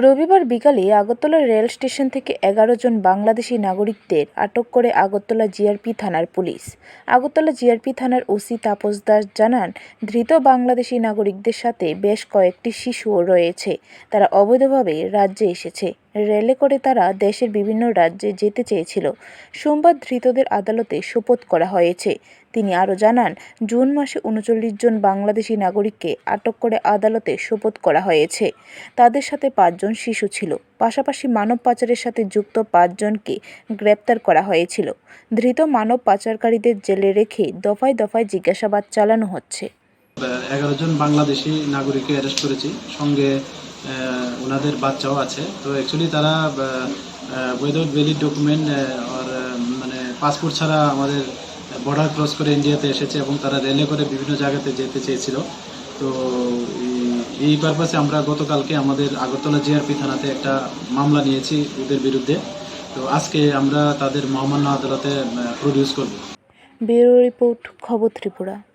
রবিবার বিকালে Agartala rail station থেকে এগারো জন বাংলাদেশি নাগরিকদের আটক করে আগরতলা জিআরপি থানার পুলিশ। আগরতলা জিআরপি থানার ওসি তাপস দাস জানান, ধৃত বাংলাদেশি নাগরিকদের সাথে বেশ কয়েকটি শিশুও রয়েছে। তারা অবৈধভাবে রাজ্যে এসেছে। রেলে করে তারা দেশের বিভিন্ন রাজ্যে যেতে চেয়েছিল। সোমবার ধৃতদের আদালতে শোপথ করা হয়েছে। তিনি আরও জানান, জুন মাসে উনচল্লিশ জন বাংলাদেশি নাগরিককে আটক করে আদালতে শোপথ করা হয়েছে। তাদের সাথে পাঁচজন শিশু ছিল। পাশাপাশি মানব পাচারের সাথে যুক্ত পাঁচজনকে গ্রেপ্তার করা হয়েছিল। ধৃত মানব পাচারকারীদের জেলে রেখে দফায় দফায় জিজ্ঞাসাবাদ চালানো হচ্ছে। এগারো জন বাংলাদেশি নাগরিককে অ্যারেস্ট করেছি। সঙ্গে ওনাদের বাচ্চাও আছে। তো অ্যাকচুয়ালি তারা উইদাউট ভ্যালিড ডকুমেন্ট আর মানে পাসপোর্ট ছাড়া আমাদের বর্ডার ক্রস করে ইন্ডিয়াতে এসেছে এবং তারা রেলে করে বিভিন্ন জায়গাতে যেতে চেয়েছিল। তো এই- পারপাসে আমরা গতকালকে আমাদের আগরতলা জিআরপি থানাতে একটা মামলা নিয়েছি ওদের বিরুদ্ধে। তো আজকে আমরা তাদের মহামান্য আদালতে প্রডিউস করব। ব্যুরো রিপোর্ট, খবর ত্রিপুরা।